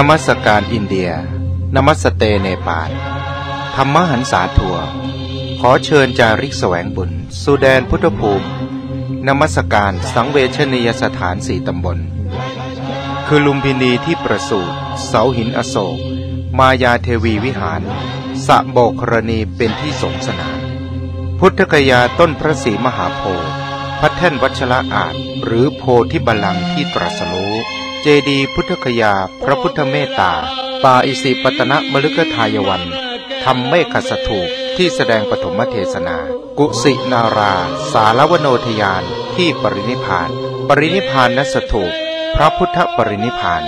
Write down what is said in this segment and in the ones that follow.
นมัสการอินเดีย นมัสเตเนปาลธรรมหันษาทัวร์ขอเชิญจาริกแสวงบุญ สุแดนพุทธภูมิ นมัสการสังเวชนียสถานสี่ตำบล คือลุมพินีที่ประสูติเสาหินอโศก มายาเทวีวิหาร สะโบกรณีเป็นที่สงสนาน พุทธกยาต้นพระศรีมหาโพธิ์พระแท่นวัชระอาจหรือโพธิบัลลังที่ตรัสรู้ เจดีพุทธคยา พระพุทธเมตตาป่าอิสิปตนะมฤคทายวันทำเมฆสถูกที่แสดงปฐมเทศนา กุสินารา สารวโนทยานที่ปรินิพาน ปรินิพานนสถูก พระพุทธปรินิพาน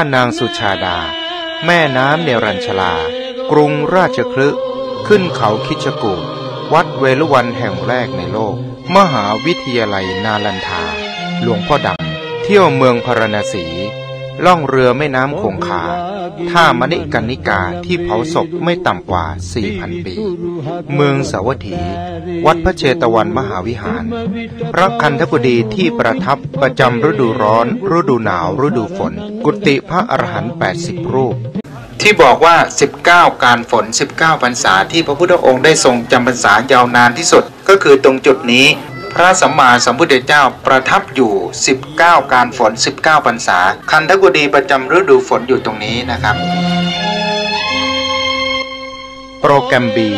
านนางสุชาดา แม่น้ำเนรัญชลา กรุงราชคลึขึ้นเขาคิชกูดวัดเวลุวันแห่งแรกในโลก มหาวิทยาลัยนาลันทา หลวงพ่อดำเที่ยวเมืองพารณสี ล่องเรือแม่น้ำคงคาท่ามณิกันนิกาที่เผาศพไม่ต่ำกว่า 4,000 ปี เมืองสาวัตถี วัดพระเชตวันมหาวิหาร พระคันธกุฎีที่ประทับประจำฤดูร้อน ฤดูหนาว ฤดูฝน กุฏิพระอรหันต์80 รูป ที่บอกว่า 19 การฝน 19พรรษาที่พระพุทธองค์ได้ทรงจำพรรษายาวนานที่สุด ก็คือตรงจุดนี้ พระสัมมาสัมพุทธเจ้าประทับอยู่ 19 การฝน 19พรรษา คันธกุฎีประจำฤดูฝนอยู่ตรงนี้นะครับ โปรแกรมบี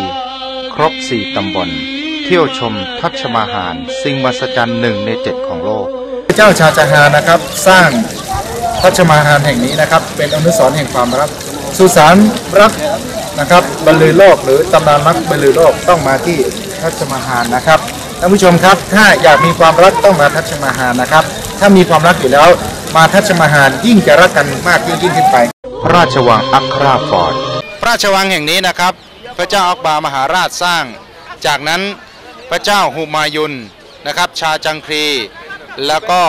ครบ 4 ตำบล เที่ยวชมทัชมาหาร สิ่งมหัศจรรย์หนึ่งในเจ็ดของโลกพระเจ้าชาจาฮานะครับ สร้างพระชมาหารแห่งนี้นะครับ เป็นอนุสรณ์แห่งความรักสุสานรักนะครับบรรลือโลกหรือตำนานรักบรรลือโลกต้องมาที่ทัชมาหารนะครับ ท่านผู้ชมครับ ถ้าอยากมีความรักต้องมาทัชมาหารนะครับ ถ้ามีความรักอยู่แล้ว มาทัชมาหารยิ่งจะรักกันมากยิ่งยิ่งขึ้นไป พระราชวังอัคราฟอร์ดพระราชวังแห่งนี้นะครับ พระเจ้าอักบาร์มหาราชสร้าง จากนั้นพระเจ้าหุมายุนนะครับ ชาจังครี แล้วก็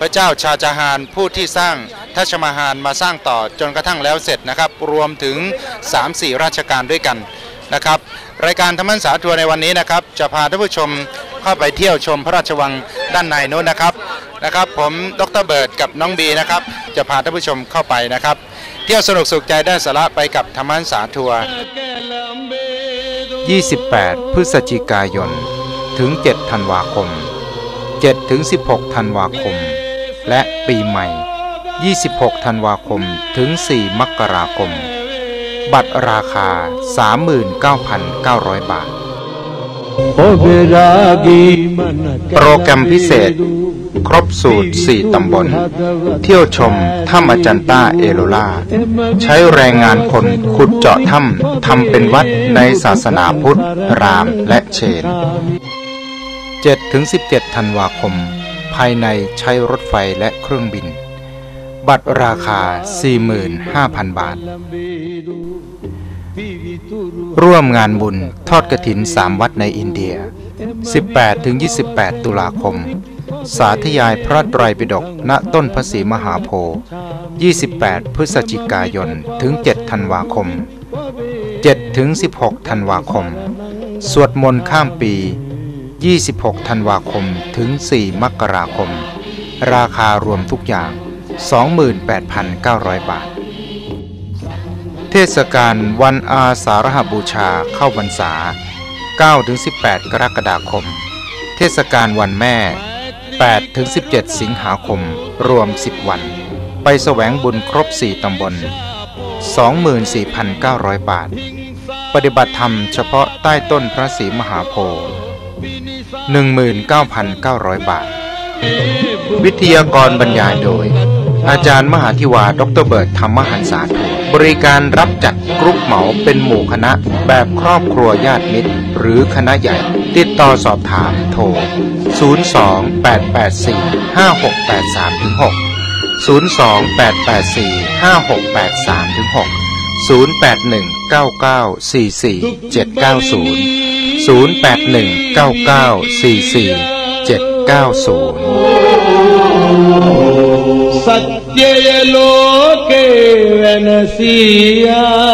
พระเจ้าชาจาฮานผู้ที่สร้างทัชมาฮานมาสร้างต่อจนกระทั่งแล้วเสร็จนะครับ รวมถึง 3-4 ราชการด้วยกัน นะครับรายการธรรมันสาทัวร์ในวันนี้นะครับ จะพาท่านผู้ชมเข้าไปเที่ยวชมพระราชวังด้านในนู้นนะครับนะครับ ผมดรเบิร์ดกับน้องบีนะครับ จะพาท่านผู้ชมเข้าไปนะครับ เที่ยวสนุกสุขใจได้สาระไปกับธรรมันสาทัวร์28 พฤศจิกายน ถึง 7 ธันวาคม 7 ถึง 16 ธันวาคม และปีใหม่ 26 ธันวาคม ถึง 4 มกราคม บัตรราคา 39,900 บาท โปรแกรมพิเศษ ครบสูตร 4 ตำบล เที่ยวชมถ้ำอาจันต้าเอโลลาใช้แรงงานคนขุดเจาะถ้ำทำเป็นวัดในศาสนาพุทธ รามและเชน 7-17 ธันวาคม ภายในใช้รถไฟและเครื่องบิน บัตรราคา 45,000 บาท ร่วมงานบุญทอดกระถินสามวัดในอินเดีย 18-28 ตุลาคม สาธยายพระไตรปิฎกณต้นพระศรีมหาโพธิ์28 พฤศจิกายน ถึง 7 ธันวาคม7ถึง16 ธันวาคม สวดมนต์ข้ามปี 26 ธันวาคม ถึง 4 มกราคม ราคารวมทุกอย่าง 28,900 บาท เทศกาลวันอาสาฬหบูชาเข้าพรรษา 9-18 กรกฎาคม เทศกาลวันแม่ 8-17 สิงหาคม รวม 10 วัน ไปแสวงบุญครบ 4 ตำบล 24,900 บาท ปฏิบัติธรรมเฉพาะใต้ต้นพระศรีมหาโพธิ์19,900 บาท วิทยากรบรรยายโดย อาจารย์มหาธิวา ดรเบิร์ตธรรมหันษาโทบริการรับจัดกรุ๊ปเหมาเป็นหมู่คณะ แบบครอบครัวญาติมิตร หรือคณะใหญ่ ติดต่อสอบถามโทร 028845683-6 028845683-6 0819944790 0819944790 सत्यलोके वनसीयादो